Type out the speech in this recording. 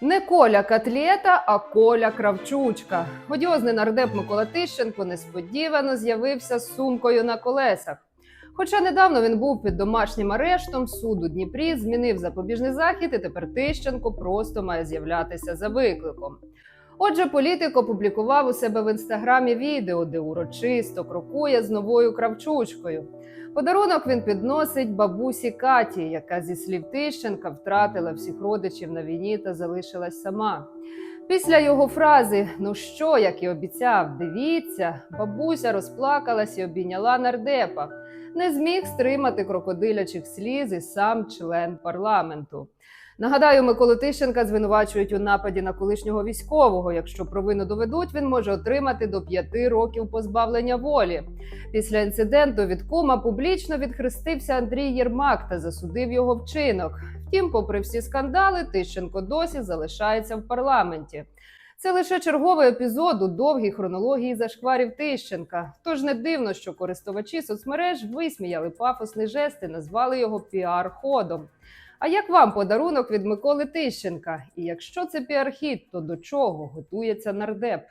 Не Коля Катлєта, а Коля Кравчучка. Одіозний нардеп Микола Тищенко несподівано з'явився з сумкою на колесах. Хоча недавно він був під домашнім арештом, суд у Дніпрі змінив запобіжний захід, і тепер Тищенко просто має з'являтися за викликом. Отже, політик опублікував у себе в інстаграмі відео, де урочисто крокує з новою кравчучкою. Подарунок він підносить бабусі Каті, яка зі слів Тищенка втратила всіх родичів на війні та залишилась сама. Після його фрази Ну що, як і обіцяв, дивіться, бабуся розплакалась і обійняла нардепа. Не зміг стримати крокодилячих сліз і сам член парламенту. Нагадаю, Миколу Тищенка звинувачують у нападі на колишнього військового. Якщо провину доведуть, він може отримати до п'яти років позбавлення волі. Після інциденту від кума публічно відхрестився Андрій Єрмак та засудив його вчинок. Втім, попри всі скандали, Тищенко досі залишається в парламенті. Це лише черговий епізод у довгій хронології зашкварів Тищенка. Тож не дивно, що користувачі соцмереж висміяли пафосний жест і назвали його піар-ходом. А як вам подарунок від Миколи Тищенка? І якщо це піар-хід, то до чого готується нардеп?